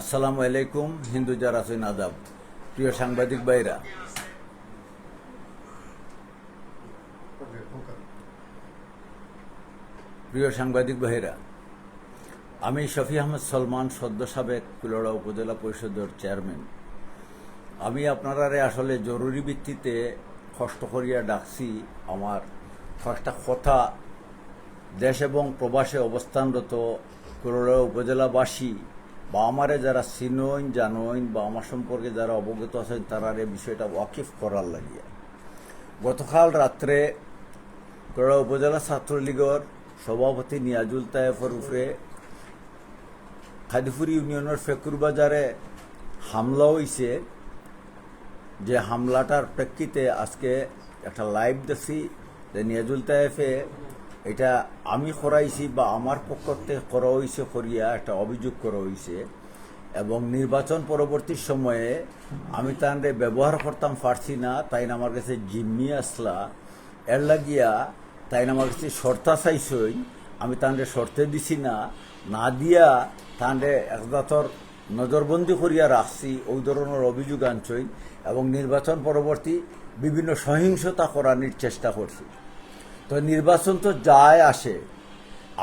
আসসালামু আলাইকুম, হিন্দু আছেন, আদাব। প্রিয় সাংবাদিক ভাইরা। প্রিয় সাংবাদিক ভাইরা, আমি শফি আহমেদ সলমান, সদ্য সাবেক কুলড়া উপজেলা পরিষদের চেয়ারম্যান। আমি আপনারারে আসলে জরুরি ভিত্তিতে কষ্ট করিয়া ডাকছি আমার কয়েকটা কথা, দেশ এবং প্রবাসে অবস্থানরত কুলড়া উপজেলাবাসী বা আমারে যারা চিনইন, জানইন বা আমার সম্পর্কে যারা অবগত আছেন, তারা এই বিষয়টা ওয়াকিফ করার লাগিয়া। গতকাল রাত্রে কুলড়া উপজেলা ছাত্রলীগের সভাপতি নিয়াজুল তায়েফের উপরে খাদিপুর ইউনিয়নের ফেকুর বাজারে হামলা হয়েছে যে হামলাটার প্রেক্ষিতে আজকে একটা লাইভ দেখছি যে নিয়াজুল তায়েফে এটা আমি করাইছি বা আমার পক্ষ থেকে করা হয়েছে করিয়া একটা অভিযোগ করা হয়েছে এবং নির্বাচন পরবর্তী সময়ে আমি তাহলে ব্যবহার করতাম পারছি না, তাই না আমার কাছে জিম্মি আসলা। এর লাগিয়া তাই না আমার কাছে শর্তা চাইছই আমি তাহলে শর্তে দিছি না। না দিয়া তাহলে একদাতর নজরবন্দি করিয়া রাখছি, ওই ধরনের অভিযোগ আনছই এবং নির্বাচন পরবর্তী বিভিন্ন সহিংসতা করানোর চেষ্টা করছি। তো নির্বাচন তো যায় আসে।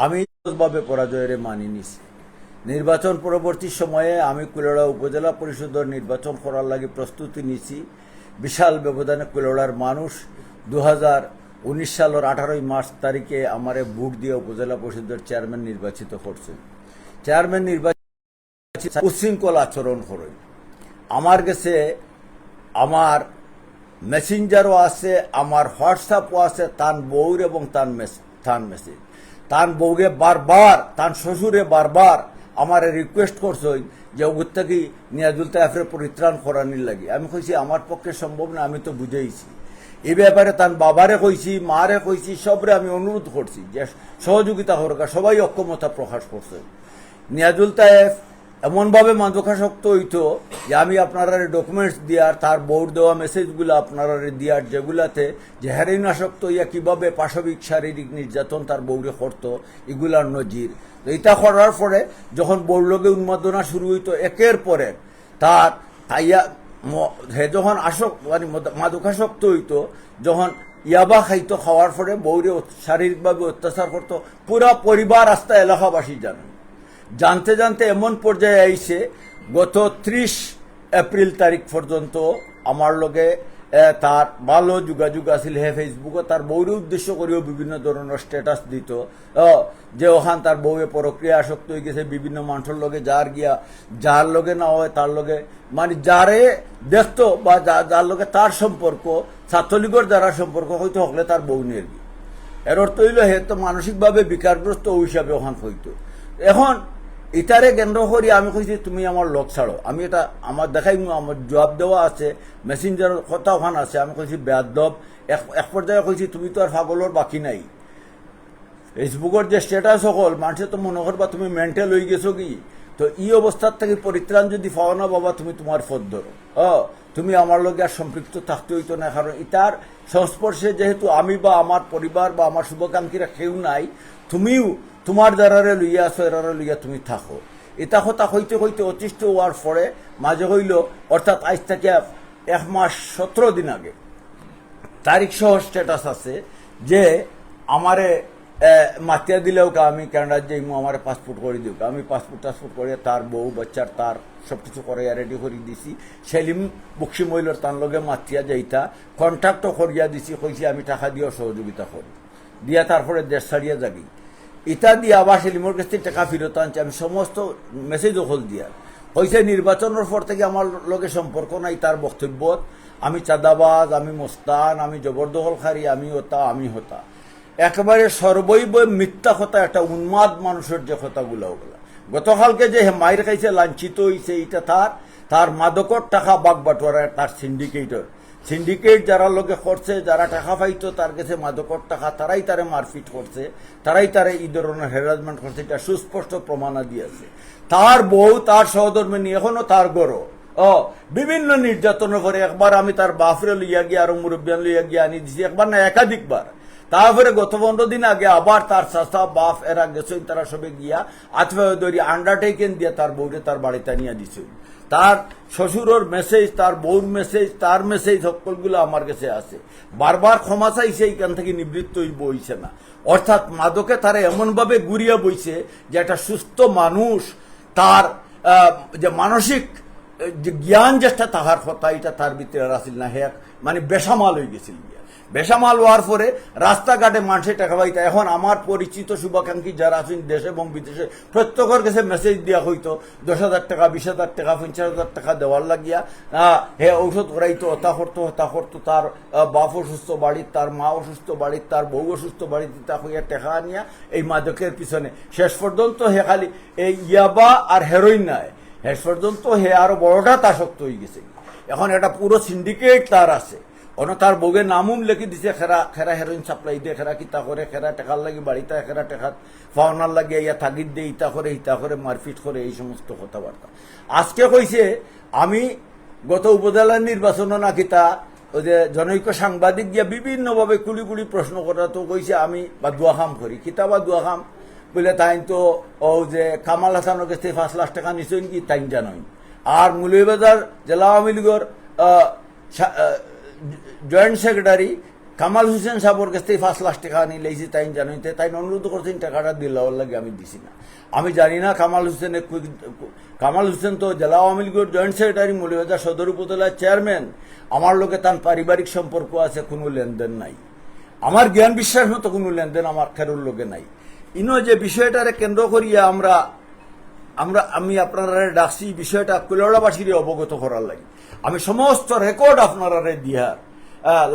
আমি ভাবে পরাজয়ের মানি নিছি। নির্বাচন পরবর্তী সময়ে আমি কুলেড়া উপজেলা পরিষদের নির্বাচন করার লাগে প্রস্তুতি নিছি। বিশাল ব্যবধানে কুলেড়ার মানুষ দু উনিশ সালের আঠারোই মার্চ তারিখে আমারে ভোট দিয়ে উপজেলা পরিষদের চেয়ারম্যান নির্বাচিত করছে। চেয়ারম্যান নির্বাচিত উশৃঙ্খল আচরণ করে আমার কাছে আমার মেসেঞ্জারও আছে আমার হোয়াটসঅ্যাপও আছে তান বউর এবং মেস- তান মেসেজ তান বউকে বারবার তান শ্বশুরে বারবার আমার রিকোয়েস্ট করছই যে ওগুর থেকে নিয়াজুল তাইফের পরিত্রাণ করানির লাগে। আমি কইছি, আমার পক্ষে সম্ভব না, আমি তো বুঝেইছি। এই ব্যাপারে তার বাবারে কইছি, মারে কইছি, সবরে আমি অনুরোধ করছি যে, সহযোগিতা হরকা সবাই অক্ষমতা প্রকাশ করছে। নিয়াজুল তায়েফ এমনভাবে মাদকাসক্ত হইতো যে আমি আপনারা ডকুমেন্টস দিয়ার, তার বোর্ড দেওয়া মেসেজগুলো আপনারা দিয়ার, যেগুলাতে যে হেরোইন আসক্ত হইয়া কীভাবে পাশবিক শারীরিক নির্যাতন তার বউরে করত, এগুলার নজির। এটা করার পরে যখন বউলগে উন্মাদনা শুরু হইতো, একের পরে তার তাইয়া হে যখন আসক মানে মদ- মাদকাসক্ত হইতো, যখন ইয়াবা খাইতো, খাওয়ার পরে অত- শারীরিকভাবে অত্যাচার করতো, পুরা পরিবার আস্তা এলাকাবাসী জানেন। জানতে জানতে এমন পর্যায়ে আইছে, গত ত্রিশ এপ্রিল তারিখ পর্যন্ত আমার লগে তার ভালো যোগাযোগ আছিল, হে ফেসবুকে তার বউরে উদ্দেশ্য করেও বিভিন্ন ধরনের স্ট্যাটাস দিত। যে ওখান তার বউয়ে প্রক্রিয়া আসক্ত হয়ে গেছে, বিভিন্ন মানুষের লগে যার গিয়া, যার লগে না হয় তার লগে মানে যারে দেখতো বা যার লগে তার সম্পর্ক, ছাত্রলীগের যারা সম্পর্ক হয়তো হকলে তার বউ নিয়ে এর অর্থ হইল, হে তো মানসিকভাবে বিকারগ্রস্ত হিসাবে ওখান হইতো। এখন ইটারে কেন্দ্র করি আমি কইছি, তুমি আমার লোক ছাড়ো। আমি এটা, আমার দেখাই আমার জবাব দেওয়া আছে মেসেঞ্জার কথা ওখান আছে। আমি কইছি, বেয়াদব, এক এক পর্যায়ে কইছি, তুমি তো আর পাগলের বাকি নাই। ফেসবুকের যে স্ট্যাটাস সকল, মানুষে তো মনে করবা, তুমি মেন্টাল হয়ে গেছো কি? তো এই অবস্থার থেকে পরিত্রাণ যদি পাও না, বাবা, তুমি তোমার পথ ধরো। ও, তুমি আমার লগে আর সম্পৃক্ত থাকতে হইতো না, কারণ ইটার সংস্পর্শে যেহেতু আমি বা আমার পরিবার বা আমার শুভাকাঙ্ক্ষীরা কেউ নাই, তুমিও তোমার দ্বারারে লইয়া আছো এরারে লইয়া তুমি থাকো। এটা কথা হইতে হইতে অতিষ্ঠ হওয়ার পরে মাঝে হইল, অর্থাৎ আজ থেকে এক মাস সতেরো দিন আগে, তারিখ সহ স্ট্যাটাস আছে যে আমারে মাতিয়া দিলেও কা, আমি কানাডার যে আমার পাসপোর্ট করে দিও আমি পাসপোর্ট টাসপোর্ট করে তার বউ, বাচ্চার তার সব কিছু করে রেডি করে দিছি। সেলিম বক্সি মহিলার তার লগে মাতিয়া যাইতা কন্ট্রাক্টও করিয়া দিছি, কইছি আমি টাকা দিয়েও সহযোগিতা করি। দিয়া তারপরে দেশ ছাড়িয়া যাবি। দিয়ে আবার সেলিমর কাছ থেকে টাকা ফেরত আনছি, আমি সমস্ত মেসেজ হল দিয়া। হয়েছে নির্বাচনের পর থেকে আমার লগে সম্পর্ক নাই তার বক্তব্য আমি চাঁদাবাজ, আমি মোস্তান, আমি জবরদখলকারী আমি হতা আমি হতা। একেবারে সর্বৈব মিথ্যা কথা একটা উন্মাদ মানুষের যে কথাগুলো ওগুলা গতকালকে যে মায়ের খাইছে, লাঞ্ছিত হয়েছে এটা তার তার মাদকর টাকা বাগ বাটোয়ারা তার সিন্ডিকেটর সিন্ডিকেট যারা লোকে করছে, যারা টাকা পাইতো, তার কাছে মাদকর টাকা, তারাই তারে মারপিট করছে, তারাই তারে এই ধরনের হ্যারাসমেন্ট করছে, এটা সুস্পষ্ট প্রমাণাদি আছে। তার বউ, তার সহধর্মিনী এখনও তার গরো ও, বিভিন্ন নির্যাতনের পরে একবার আমি তার বাফরে লইয়া গিয়ে আরও মুরব্বিয়ান লইয়া গিয়ে আনি দিছি, একবার না, একাধিকবার। তারপরে গত পনেরো দিন আগে আবার তার চাষা বাপ, এরা গেছেন, তারা সবে গিয়া আত্মীয় দরি আন্ডারটেকেন দিয়ে তার বউরে তার বাড়িতে নিয়ে দিছেন। তার শ্বশুরের মেসেজ তার বউর মেসেজ তার মেসেজ সকলগুলো আমার কাছে আছে। বারবার ক্ষমা চাইছে, এইখান থেকে নিবৃত্ত বইছে না। অর্থাৎ মাদকে তারা এমনভাবে গুড়িয়া বইছে যে একটা সুস্থ মানুষ তার যে মানসিক, যে জ্ঞান যেটা তাহার কথা, এটা তার ভিতরে আসিল না। হে এক মানে বেসামাল হয়ে গেছিল। বেসামাল হওয়ার পরে রাস্তাঘাটে মানুষের টাকা পাইতে। এখন আমার পরিচিত শুভাকাঙ্ক্ষী যারা আছেন দেশে এবং বিদেশে, প্রত্যেকের কাছে মেসেজ দেওয়া হইতো, দশ হাজার টাকা, বিশ হাজার টাকা, পঞ্চাশ হাজার টাকা দেওয়ার লাগিয়া হে ঔষধ করাইতো হতা করতো হতা করতো, তার বাপ অসুস্থ বাড়ির, তার মা অসুস্থ বাড়ির, তার বউ অসুস্থ বাড়িতে তা হইয়া টাকা আনিয়া এই মাদকের পিছনে। শেষ পর্যন্ত হে খালি এই ইয়াবা আর হেরোইন নাই। শেষ পর্যন্ত হে আরও বড়টা তাসক্ত হয়ে গেছে। এখন এটা পুরো সিন্ডিকেট তার আছে। অন তার বউয়ের নামুম লেখি দিছে, খেরা খেরা হেরোইন সাপ্লাই দিয়ে, খেরা কিতা করে, খেরা টেকার লাগি বাড়িতে, খেরা টেকার ফাওনার লাগে ইয়া তাগিদ দিয়ে, ইতা করে ইতা করে, মারপিট করে, এই সমস্ত কথাবার্তা। আজকে কইছে, আমি গত উপজেলা নির্বাচন না কিতা, ওই যে জনৈক সাংবাদিক গিয়া বিভিন্নভাবে কুলি কুলি প্রশ্ন করা তো কইছে, আমি বা দুয়া খাম করি। কিতা বা দুয়া খাম? বলে তাই তো, ও যে কামাল হাসানের কাছে পাঁচ লাখ টাকা নিশ্চয় কি তাই জানই আর মুলিবাজার জেলা আওয়ামী লীগের জয়েন্ট সেক্রেটারি কামাল হোসেন সাহর কাছ থেকে পাঁচ লাখ টাকা আনি লেগেছি, তাই জানিতে তাই অনুরোধ করছেন টাকাটা দিল্লাওয়ার লাগে আমি দিছি না। আমি জানি না কামাল হোসেনের কামাল হোসেন তো জেলা আওয়ামী লীগের জয়েন্ট সেক্রেটারি মৌলবাজার সদর উপজেলার চেয়ারম্যান। আমার লোকে তার পারিবারিক সম্পর্ক আছে, কোনো লেনদেন নাই। আমার জ্ঞান বিশ্বাস মতো কোনো লেনদেন আমার খেরুর লোকে নাই। ইনো যে বিষয়টারে কেন্দ্র করিয়া আমরা আমরা আমি আপনারা ডাকছি বিষয়টা কুলড়াবাসীর অবগত করার লাগে। আমি সমস্ত রেকর্ড আপনারা দিয়া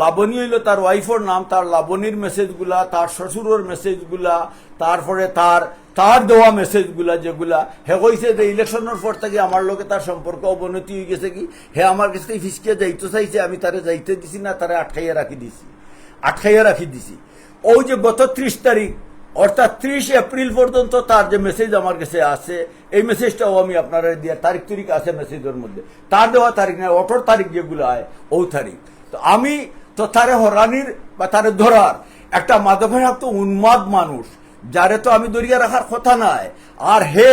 লাবণী হইল তার ওয়াইফের নাম, তার লাবণীর মেসেজগুলা তার শ্বশুরের মেসেজগুলা তারপরে তার তার দেওয়া মেসেজগুলা যেগুলা। হে কইছে যে ইলেকশনের পর থেকে আমার লোকে তার সম্পর্ক অবনতি হয়ে গেছে কি? হে আমার কাছে থেকে ফিসকে যাইতে চাইছে, আমি তারে যাইতে দিছি না, তারে আটকাইয়া রাখি দিছি। আটকাইয়া রাখি দিছি। ওই যে গত ত্রিশ তারিখ অর্থাৎ ত্রিশ এপ্রিল পর্যন্ত তার যে মেসেজ আমার কাছে আছে, এই মেসেজটাও আমি আপনারা দিয়ে তারিখ তারিখ আছে মেসেজের মধ্যে। তার দেওয়া তারিখ না, অঠর তারিখ যেগুলো হয় ও তারিখ। তো আমি, তো তারে হরানির বা তারে ধরার একটা মাদকাসক্ত উন্মাদ মানুষ, যারে তো আমি দরিয়া রাখার কথা নাই, আর হে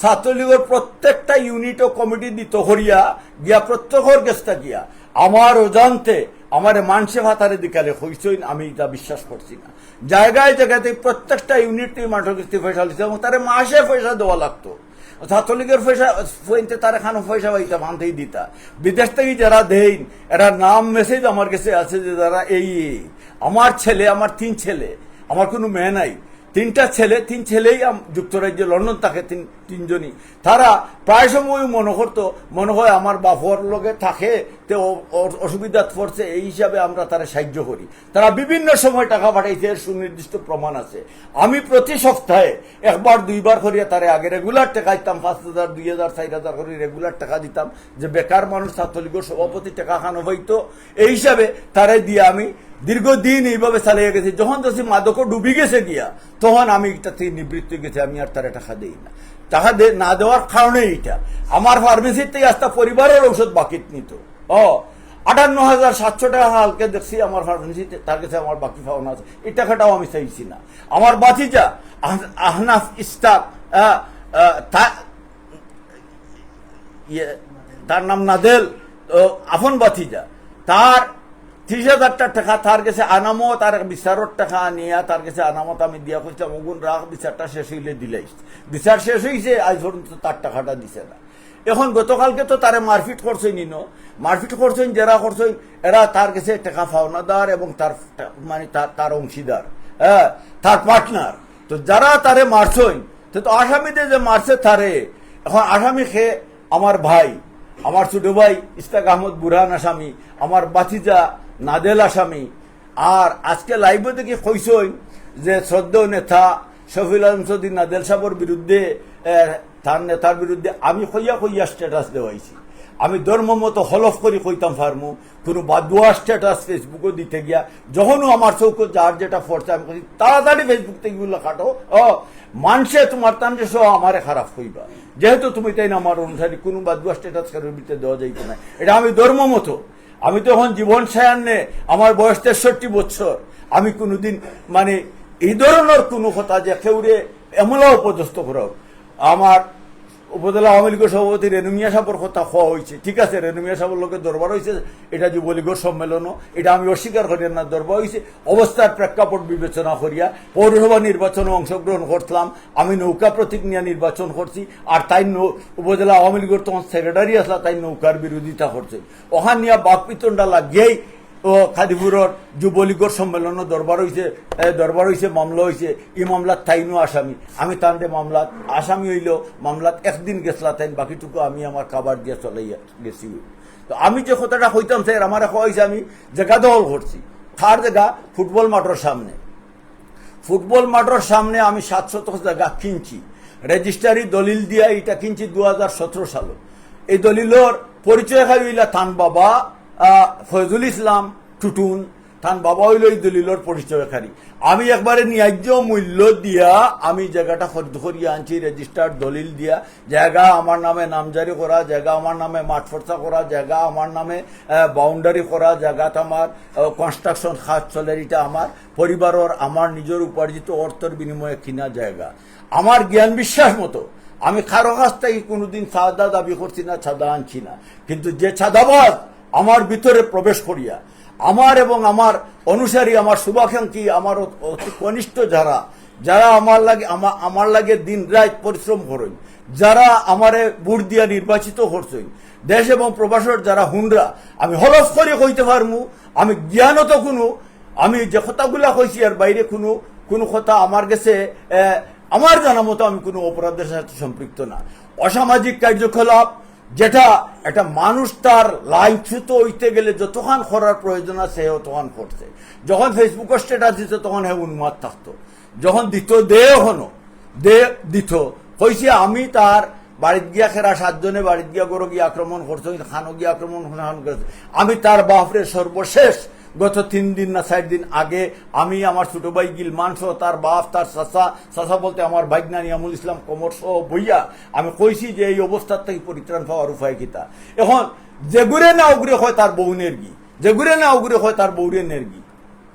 ছাত্রলীগের প্রত্যেকটা ইউনিট ও কমিটি দিত হরিয়া, গিয়া প্রত্যেকের গেস্তা গিয়া, আমার অজান্তে, আমার মানসে ভাতারে দিকালে হইছইন আমি এটা বিশ্বাস করছি না। জায়গায় জায়গাতে প্রত্যেকটা ইউনিট মানুষের কিস্তি পয়সা দিচ্ছে এবং তারা মাসে পয়সা দেওয়া লাগতো ছাত্রলীগের পয়সা ফইনতে তার এখানে পয়সা পাইতা বাঁধেই দিতা বিদেশ থেকে যারা দেন এরা নাম মেসেজ আমার কাছে আছে যে যারা এই। আমার ছেলে, আমার তিন ছেলে, আমার কোনো মেয়ে নাই তিনটা ছেলে, তিন ছেলেই যুক্তরাজ্যে, লন্ডন থাকে তিন তিনজনই। তারা প্রায় সময় মনে করতো, মনে হয় আমার বাপর লোকে থাকে, তে অসুবিধা পড়ছে, এই হিসাবে আমরা তারা সাহায্য করি। তারা বিভিন্ন সময় টাকা পাঠাইছে সুনির্দিষ্ট প্রমাণ আছে। আমি প্রতি সপ্তাহে একবার, দুইবার করিয়া তারে আগে রেগুলার টাকা দিতাম, পাঁচ হাজার, দুই হাজার, চার হাজার করে রেগুলার টাকা দিতাম। যে বেকার মানুষ, ছাত্রলীগের সভাপতি, টাকা খানো হইতো। এই হিসাবে তারাই দিয়ে আমি দীর্ঘদিন এইভাবে চালিয়ে গেছে। যখন দেখছি মাদকও ডুবি গেছে গিয়া তখন আমি এটা থেকে নিবৃত্ত গেছে আমি আর তারা টাকা দেই না। টাকা না দেওয়ার কারণে এইটা। আমার ফার্মেসির থেকে আস্তা পরিবারের ঔষধ বাকি নিত। ও আটান্ন হাজার সাতশো টাকা হালকে দেখছি আমার ফার্মেসিতে তার কাছে আমার বাকি পাওনা আছে। এই টাকাটাও আমি চাইছি না। আমার বাতিজা আহ- আহনাফ ইস্তাক ইয়ে, তার নাম নাদেল আফন বাতিজা তার ত্রিশ হাজারটা টাকা তার কাছে আনামো তার বিচারর টাকা নিয়া তার কাছে আনামত আমি দিয়া করছিলাম ওগুন রাখ বিচারটা শেষ হইলে দিলাইস বিচার শেষ হয়েছে আজ পর্যন্ত তার টাকাটা দিছে না এখন গতকালকে তো তারে মারপিট করছেন ইনো মারপিট করছেন যারা করছেন এরা তার কাছে টাকা পাওনাদার এবং তার মানে তার অংশীদার হ্যাঁ তার পার্টনার তো যারা তারে মারছেন তো তো আসামিতে যে মারছে তারে এখন আসামি খেয়ে আমার ভাই আমার ছোট ভাই ইস্তাক আহমদ বুরহান আসামি আমার বাতিজা নাদেল আসামি। আর আজকে লাইভে দেখি কইসই যে শ্রদ্ধেয় নেতা শফিল আলম সদিন নাদেল সাহর বিরুদ্ধে তার নেতার বিরুদ্ধে আমি কইয়া কইয়া স্ট্যাটাস দেওয়াইছি আমি ধর্ম মতো হলফ করি কইতাম ফার্মু, কোনো বাদুয়া স্ট্যাটাস ফেসবুকে দিতে গিয়া, যখনও আমার চৌক যার যেটা ফোরছে আমি কই তাড়াতাড়ি ফেসবুক থেকে গুলো কাটো। ও মানসে তোমার তানরে সহ আমারে খারাপ কইবা। যেহেতু তুমি তাই না আমার অনুসারী, কোনো বাদুয়া স্ট্যাটাস কারোর ভিতরে দেওয়া যাইতো না। এটা আমি ধর্ম মতো। আমি তো এখন জীবন সায়ান্নে আমার বয়স তেষট্টি বছর আমি কোনোদিন মানে এই ধরনের কোনো কথা যে কেউরে এমলা উপদস্থ করব আমার উপজেলা আওয়ামী লীগের সভাপতি রেনুমিয়া সাহেবের কথা হওয়া হয়েছে ঠিক আছে রেনুমিয়া সাহেবের লোকের দরবার হয়েছে এটা যুবলীগের সম্মেলনও, এটা আমি অস্বীকার করি না, দরবার হয়েছে অবস্থার প্রেক্ষাপট বিবেচনা করিয়া পৌরসভা নির্বাচনে অংশগ্রহণ করছিলাম, আমি নৌকা প্রতীক নিয়ে নির্বাচন করছি, আর তাই উপজেলা আওয়ামী লীগের তখন সেক্রেটারি আসলা, তাই নৌকার বিরোধিতা করছে। ওখান নিয়ে বাক লাগিয়েই ও খাদিপুরের যুবলীগর সম্মেলন দরবার হয়েছে দরবার হয়েছে মামলা হয়েছে এই মামলাত তাইনও আসামি। আমি তান্ডে মামলাত আসামি হইল মামলাত একদিন গেছলা তাইন, বাকিটুকু আমি আমার কাবার দিয়ে চলাইয়া গেছি তো আমি যে কথাটা হইতাম স্যার আমার এখন হয়েছে আমি জায়গা দখল করছি তার জায়গা ফুটবল মাঠের সামনে। ফুটবল মাঠের সামনে আমি সাত শতক জায়গা কিনছি। রেজিস্ট্রারি দলিল দিয়া এটা কিনছি দু হাজার সতেরো সালে এই দলিলর পরিচয় খাই হইলা থান বাবা আহ, ফয়জুল ইসলাম টুটুন থান বাবা হইল দলিলর পরিচয়কারী। আমি একবারে ন্যায্য মূল্য দিয়া আমি জায়গাটা খরিদ করিয়া আনছি রেজিস্টার্ড দলিল দিয়া। জায়গা আমার নামে নামজারি করা জায়গা আমার নামে মাঠ ফর্চা করা জায়গা আমার নামে বাউন্ডারি করা জায়গাত আমার কনস্ট্রাকশন খাত চলে এটা আমার। পরিবারের আমার নিজের উপার্জিত অর্থের বিনিময়ে কিনা জায়গা। আমার জ্ঞান বিশ্বাস মতো আমি কারও কাছ থেকে কোনোদিন চাঁদা দাবি করছি না ছাদা আনছি না। কিন্তু যে চাঁদাবাজ আমার ভিতরে প্রবেশ করিয়া, আমার এবং আমার অনুসারী, আমার শুভাকাঙ্ক্ষী, আমার অতি কনিষ্ঠ যারা যারা আমার লাগে, আমা- আমার লাগে দিন রাত পরিশ্রম করেন, যারা আমারে বুট দিয়া নির্বাচিত করছেন, দেশ এবং প্রবাসের যারা হুনরা, আমি হলফ করে কইতে পারমু, আমি জ্ঞানত কোনো, আমি যে কথাগুলা কইছি আর বাইরে কোনো কোনো কথা আমার কাছে আমার জানা মতো আমি কোনো অপরাধের সাথে সম্পৃক্ত না। অসামাজিক কার্যকলাপ যেটা একটা মানুষ তার লাইনচ্যুত হইতে গেলে যতক্ষণ করার প্রয়োজন আছে তখন করছে। যখন ফেসবুকের স্ট্যাটাস দিত তখন হে উন্মাদ থাকত। যখন দিত, দেহ হনো। দে দিত। হয়েছে আমি তার বাড়িত গিয়া খেরা সাতজনে বাড়িত গিয়া গরো গিয়ে আক্রমণ করছে খানো গিয়ে আক্রমণ করছে। আমি তার বাপরে সর্বশেষ গত তিন দিন না চার দিন আগে আমি আমার ছোট ভাই গিলমান সহ তার বাপ, তার চাচা চাচা বলতে আমার ভাইগনা নিয়ামুল ইসলাম কমর সহ বইয়া আমি কইছি যে এই অবস্থার থেকে পরিত্রাণ পাওয়ার উপায় কিতা? এখন যেগুড়ে না উগরে হয় তার বউনের গি যেগুড়ে না উগরে হয় তার বউরের গি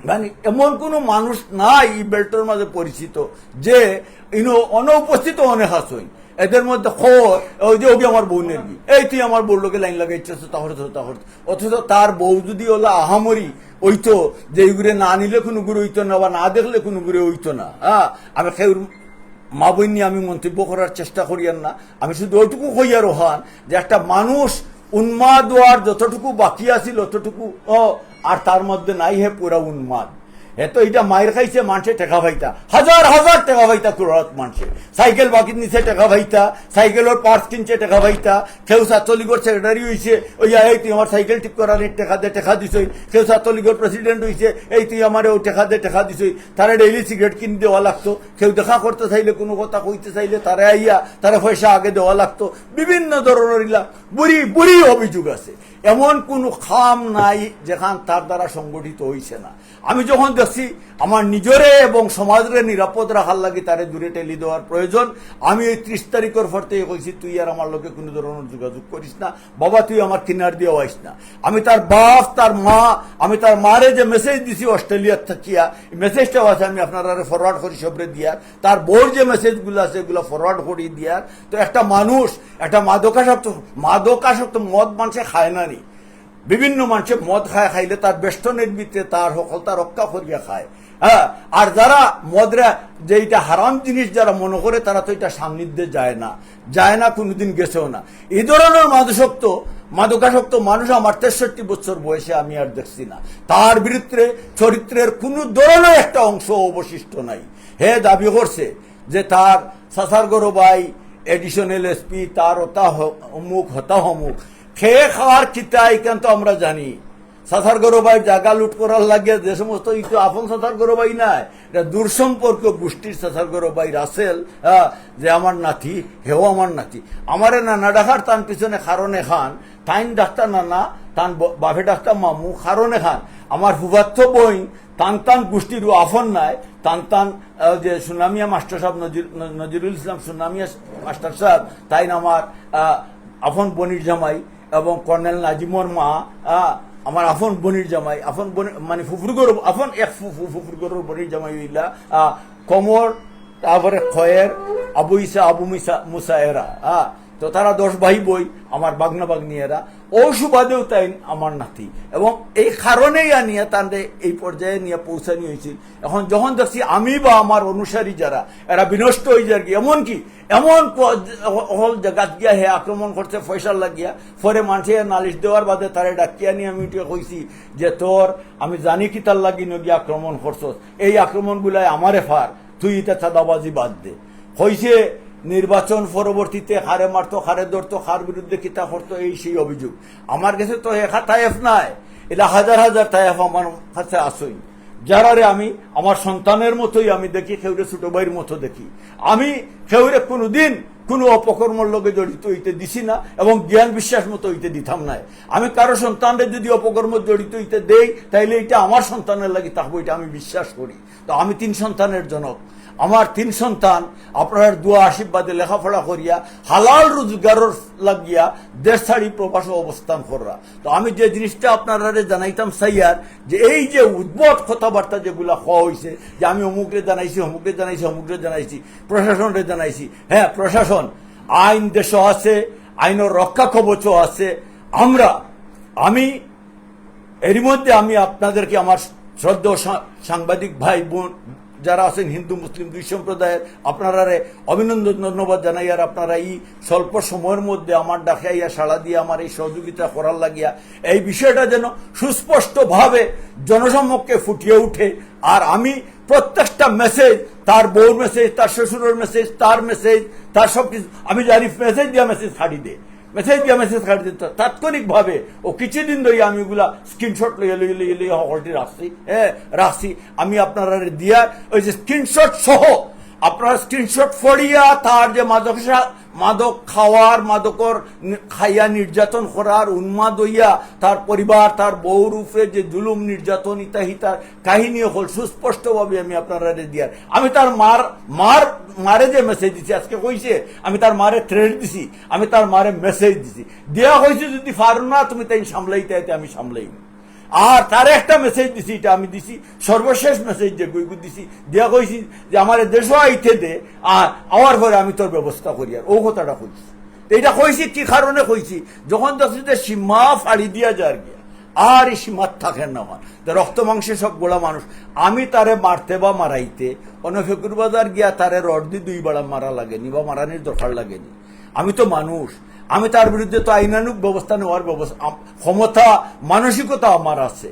মানে এমন কোনো মানুষ নাই এই বেল্টের মাঝে পরিচিত যে ইনো অনুপস্থিত অনেক আসই এদের মধ্যে খবর, ওই যে ওকে আমার বোনের কি এই তুই আমার বউর লোকে লাইন তো তাহলে অথচ তার বউ যদি হলো আহামরি ওইতো, যে এইগুলো না নিলে কোনো গুরু হইতো না, বা না দেখলে কোনো গুরু হইতো না। হ্যাঁ আমি সেই মা বই নিয়ে আমি মন্তব্য করার চেষ্টা করিয়ান না। আমি শুধু ওইটুকু হইয়া রোহান যে একটা মানুষ উন্মাদ হওয়ার যতটুকু বাকি আছিল, ততটুকু, ও, আর তার মধ্যে নাই হে পুরা উন্মাদ। এত এটা মায়ের খাইছে মানুষে টেকা ভাইতা। হাজার হাজার টাকা ভাইতা তুরাত মানুষে সাইকেল বাকি নিছে, টাকা ভাইতা। সাইকেলের পার্টস কিনছে, টাকা ভাইতা। কেউ ছাত্রলীগের সেক্রেটারি হইছে, ওই এই তুই আমার সাইকেল ঠিক করার টাকা দে, টাকা দিছই। কেউ ছাত্রলীগের প্রেসিডেন্ট হইছে, এই তুই আমার ও টাকা দে, টাকা দিছই। তারা ডেইলি সিগারেট কিনে দেওয়া লাগতো। কেউ দেখা করতে চাইলে, কোনো কথা কইতে চাইলে, তারা আইয়া তারা পয়সা আগে দেওয়া লাগতো। বিভিন্ন ধরনের ইলা, বুড়ি বুড়ি অভিযোগ আছে। এমন কোনো খাম নাই যেখান তার দ্বারা সংগঠিত হইছে না। আমি যখন দেখছি আমার নিজরে এবং সমাজরে নিরাপদ রাখার লাগে তারে দূরে টেলি দেওয়ার প্রয়োজন, আমি এই ত্রিশ তারিখের পর কইছি, তুই আর আমার লোকে কোনো ধরনের যোগাযোগ করিস না। বাবা, তুই আমার কিনার দিয়ে আইস না। আমি তার বাপ, তার মা, আমি তার মারে যে মেসেজ দিছি অস্ট্রেলিয়ার থাকিয়া মেসেজটাও আছে, আমি আপনারা ফরওয়ার্ড করি সবরে দিয়ার। তার বোর যে মেসেজগুলো আছে, এগুলো ফরওয়ার্ড করি দিয়ার। তো একটা মানুষ, একটা মাদকাসক্ত মাদকাসক্ত মদ মানুষে খায় না নি বিভিন্ন মানুষে মদ খায়, খাইলে তার বেষ্টনের ভিতরে তার সকলতা রক্ষা করিয়া খায়। হ্যাঁ আর যারা মদরা যে এটা হারাম জিনিস যারা মনে করে, তারা তো এটা সান্নিধ্যে যায় না। যায় না, কোনোদিন গেছেও না। এই ধরনের মাদসক্ত মাদকাসক্ত মানুষ আমার তেষট্টি বছর বয়সে আমি আর দেখছি না। তার বিরুদ্ধে চরিত্রের কোনো ধরনের একটা অংশ অবশিষ্ট নাই। হে দাবি করছে যে তার সাসার গরবাই এডিশনাল এসপি তার হতা অমুক হতা অমুক খেয়ে খাওয়ার চিতা এখান তো আমরা জানি। সাথার গরবাই জায়গা লুট করার লাগে যে সমস্ত ইতো আপন সাথার গরবাই নাই। এটা দূরসম্পর্ক গোষ্ঠীর সাথার গরবাই রাসেল হ্যাঁ, যে আমার নাতি হেও আমার নাতি। আমারে নানা ডাকার তান পিছনে খারণে খান তাইন ডাক্তার নানা তান বাফে ডাক্তার মামু খারণে খান। আমার ফুবাত্য বই তান তান গোষ্ঠীর আফন নাই। তান তান যে সুনামিয়া মাস্টার সাহেব নজির- নজিরুল ইসলাম সুনামিয়া মাস্টার সাহেব তাই আমার আফন বনির জামাই। এবং কর্নেল নাজিমর মা আমার আফন বনির জামাই, আফন মানে ফুফুরগর আফন এক ফুফু ফুফুরগর বনির জামাই হইলা কমর, তারপরে খয়ের, আবু ইসা আবু মিসা মুসা হ্যাঁ তো তারা দশ ভাই বই, আমার বাগনা বাগনিয়েরা ও সুবাদেও তাই আমার নাতি। এবং এই কারণেই আনিয়া তাদের এই পর্যায়ে নিয়ে পৌঁছানি হয়েছিল এখন যখন দেখছি আমি বা আমার অনুসারী যারা, এরা বিনষ্ট হয়ে যায় কি। এমনকি এমন হল জায়গাত গিয়া হে আক্রমণ করছে ফয়সাল লাগিয়া, পরে মানুষে নালিশ দেওয়ার বাদে তারে ডাকিয়া নিয়ে আমি উঠিয়া কইছি যে, তোর, আমি জানি কি তার লাগি নগিয়া আক্রমণ করছস। এই আক্রমণগুলাই আমারে ফার। তুই এটা চাঁদাবাজি বাদ দে। হইছে নির্বাচন পরবর্তীতে হারে মারতো, হারে ধরতো, হার বিরুদ্ধে কিতা করতো, এই সেই অভিযোগ। আমার কাছে তো একা তায়েফ নাই। এটা হাজার হাজার তায়েফ আমার কাছে আসই যারারে আমি, আমার সন্তানের মতোই আমি দেখি, খেউরে ছোট ভাইয়ের মতো দেখি। আমি খেউরে কোনোদিন কোনো অপকর্মর লগে জড়িত হইতে দিছি না এবং জ্ঞান বিশ্বাস মতো হইতে দিতাম নাই। আমি কারও সন্তানরে যদি অপকর্ম জড়িত হইতে দেই, তাইলে এটা আমার সন্তানের লাগে তাহবো এটা আমি বিশ্বাস করি। তো আমি তিন সন্তানের জনক। আমার তিন সন্তান, আপনার দুয়া আশীর্বাদে লেখাপড়া করিয়া, হালাল রোজগারের লাগিয়া দেশ ছাড়ি প্রবাস অবস্থান করা। তো আমি যে জিনিসটা আপনারা জানাইতাম সাইয়ার যে এই যে উদ্ভট কথাবার্তা যেগুলা হওয়া হয়েছে যে আমি অমুকরে জানাইছি অমুকরে জানাইছি অমুকরে জানাইছি, প্রশাসনরে জানাইছি হ্যাঁ প্রশাসন, আইন দেশ আছে, আইনের রক্ষা কবচ আছে, আমরা, আমি, এরই মধ্যে আমি আপনাদেরকে আমার শ্রদ্ধ সাংবাদিক ভাই বোন যারা আছেন হিন্দু, মুসলিম দুই সম্প্রদায়ের আপনারা অভিনন্দন, ধন্যবাদ জানাই। আর আপনারা এই স্বল্প সময়ের মধ্যে আমার ডাকাইয়া সাড়া দিয়ে আমার এই সহযোগিতা করার লাগিয়া এই বিষয়টা যেন সুস্পষ্টভাবে জনসম্মুখে ফুটিয়ে উঠে। আর আমি প্রত্যেকটা মেসেজ তার বউর মেসেজ তার শ্বশুরের মেসেজ তার মেসেজ তার সব কিছু আমি জানি মেসেজ দিয়া মেসেজ ছাড়ি দে মেসেজ দিয়া মেসেজ কাটি দিত তাৎক্ষণিকভাবে, ও কিছুদিন ধরে আমি ওগুলা স্ক্রিনশট লইয়া লইয়া লইয়া লইয়া সকলটি রাখছি হ্যাঁ রাখছি। আমি আপনারা দিয়া ওই যে স্ক্রিনশট সহ আপনার স্ক্রিনশট ফড়িয়া তার যে মাদক মাদক খাওয়ার, মাদকর খাইয়া নির্যাতন করার উন্মাদ হইয়া তার পরিবার, তার বউর উপরে যে জুলুম, নির্যাতন ইতা হিতার কাহিনী হল সুস্পষ্টভাবে আমি আপনারা দিয়ার। আমি তার মার মার, মারে যে মেসেজ দিছি, আজকে কইছে, আমি তার মারে থ্রেড দিছি, আমি তার মারে মেসেজ দিছি। দেয়া হয়েছে যদি পারো না, তুমি তাই সামলাইতে আমি সামলাই আর তার একটা মেসেজ দিছি, এটা আমি দিছি, সর্বশেষ মেসেজ যে গুইগু দিছি, দিয়া কইছি যে আমার দেশও আইতে দে, আর আমার পরে আমি তোর ব্যবস্থা করি, আর ও কথাটা কইছি। এটা কইছি, কি কারণে কইছি? যখন দেখছি যে সীমা ফাড়ি দিয়া যার গিয়া, আর এই সীমাত থাকেন না আমার। রক্ত মাংসে সব গোলা মানুষ, আমি তারে মারতে বা মারাইতে, অন্য ফেকুর বাজার গিয়া তারে রড দিয়ে দুই বেড়া মারা লাগেনি বা মারানির দরকার লাগেনি। আমি তো মানুষ আমি তার বিরুদ্ধে তো আইনানুক ব্যবস্থা নেওয়ার ব্যবস্থা ক্ষমতা, মানসিকতা আমার আছে।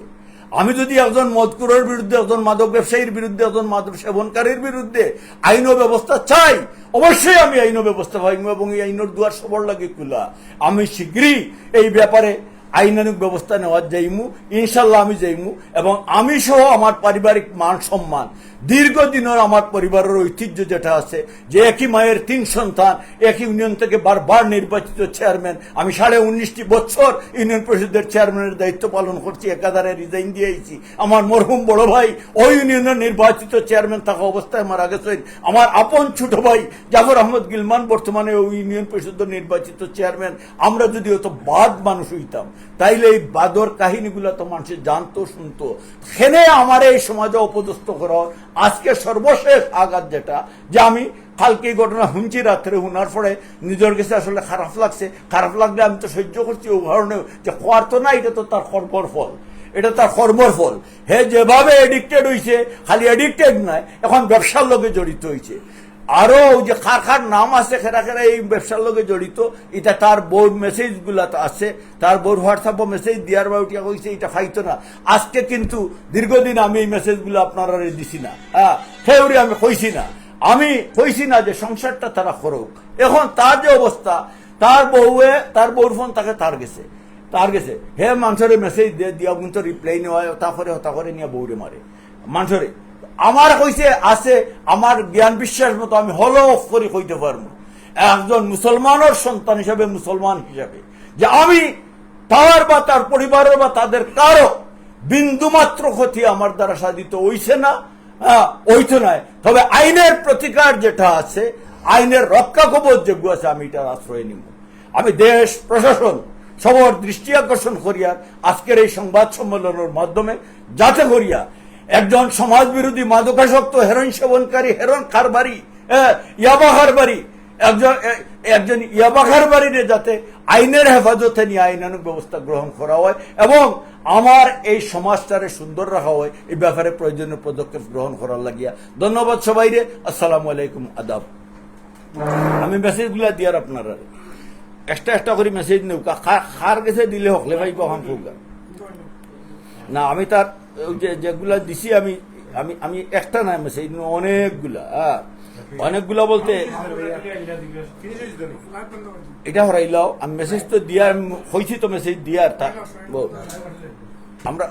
আমি যদি একজন মদকুরের বিরুদ্ধে, একজন মাদক ব্যবসায়ীর বিরুদ্ধে, একজন মাদক সেবনকারীর বিরুদ্ধে আইন ব্যবস্থা চাই, অবশ্যই আমি আইন ব্যবস্থা ভাঙব এবং এই আইনের দুয়ার সবর লাগে খোলা। আমি শীঘ্রই এই ব্যাপারে আইনানুক ব্যবস্থা নেওয়ার যাইমু ইনশাল্লাহ আমি যাইমু এবং আমি সহ আমার পারিবারিক মান সম্মান, দীর্ঘদিনের আমার পরিবারের ঐতিহ্য যেটা আছে, যে একই মায়ের তিন সন্তান, একই ইউনিয়ন থেকে বারবার নির্বাচিত চেয়ারম্যান, আমি সাড়ে উনিশটি বছর ইউনিয়ন পরিষদের চেয়ারম্যানের দায়িত্ব পালন করছি, একাধারে রিজাইন দিয়েছি আমার মরহুম বড় ভাই, ওই ইউনিয়নের নির্বাচিত চেয়ারম্যান থাকা অবস্থায় মারা গেছেন। আমার আপন ছোট ভাই, জাফর আহমদ গিলমান, বর্তমানে ওই ইউনিয়ন পরিষদের নির্বাচিত চেয়ারম্যান। আমরা যদি অত বাদ মানুষ হইতাম তাইলে এই বাদর কাহিনীগুলো তো মানুষের জানতো, শুনতো। সেনে আমার এই সমাজে অপদস্থ করা। আজকে সর্বশেষ আঘাত যেটা, যে আমি কালকে এই ঘটনা শুনছি, রাত্রে শুনার পরে নিজের কাছে আসলে খারাপ লাগছে। খারাপ লাগলে আমি তো সহ্য করছি ও কারণে যে খোয়ার তো না, এটা তো তার কর্মর ফল। এটা তার কর্মর ফল। হে যেভাবে এডিক্টেড হয়েছে খালি এডিক্টেড নয়, এখন ব্যবসার লোকে জড়িত হয়েছে আরও ওই যে খার নাম আছে, খেরা খেরা এই ব্যবসার লোকে জড়িত, এটা তার বোর্ড মেসেজগুলা তো আছে, তার বোর্ড হোয়াটসঅ্যাপ মেসেজ দিয়ার বা উঠিয়া কইছে এটা খাইতো না। আজকে কিন্তু দীর্ঘদিন আমি এই মেসেজগুলো আপনারা দিছি না। হ্যাঁ ফেউরি আমি কইছি না। আমি কইছি না যে সংসারটা তারা করুক। এখন তার যে অবস্থা, তার বউয়ে, তার বউর ফোন তাকে তার গেছে। তার গেছে। হে মানুষের মেসেজ দিয়ে দিয়া কিন্তু রিপ্লাই নেওয়া হতা করে হতা করে নিয়ে বউরে মারে। মানুষরে আমার কইছে আছে আমার জ্ঞান বিশ্বাস মতো আমি হলো করে কইতে পারব। একজন মুসলমানের সন্তান হিসাবে মুসলমান হিসাবে। যে আমি তার বা তার পরিবারের বা তাদের কারও বিন্দুমাত্র ক্ষতি আমার দ্বারা সাধিত হইছে না হ্যাঁ, হইতো নয় তবে আইনের প্রতিকার যেটা আছে আইনের রক্ষা কবচ যেগুলো আছে আমি এটার আশ্রয় নিব। আমি দেশ প্রশাসন সবর দৃষ্টি আকর্ষণ করিয়া আজকের এই সংবাদ সম্মেলনের মাধ্যমে যাতে করিয়া একজন সমাজ বিরোধী মাদকাসক্ত হেরোইন সেবনকারী, হেরোন কারবারি ইয়াবা কারবারি একজন একজন ইয়াবা যাতে আইনের হেফাজতে নিয়ে আইনানুক ব্যবস্থা গ্রহণ করা হয় এবং আমার এই সমাজটারে সুন্দর রাখা হয়, এই ব্যাপারে প্রয়োজনীয় পদক্ষেপ গ্রহণ করার লাগিয়া। ধন্যবাদ সবাইরে। আসসালামু আলাইকুম, আদাব। আমি মেসেজগুলা দিয়ার আপনারা। একটা একটা করে মেসেজ নেব খার গেছে দিলে হকলে ভাই কখন না, আমি তার যেগুলা দিছি আমি আমি আমি একটা নাম মেসেজ অনেকগুলা হ্যাঁ। অনেকগুলা বলতে এটা হরাইলাও আমি মেসেজ তো দিয়ার হয়েছি তো মেসেজ দিয়ার তা। আমরা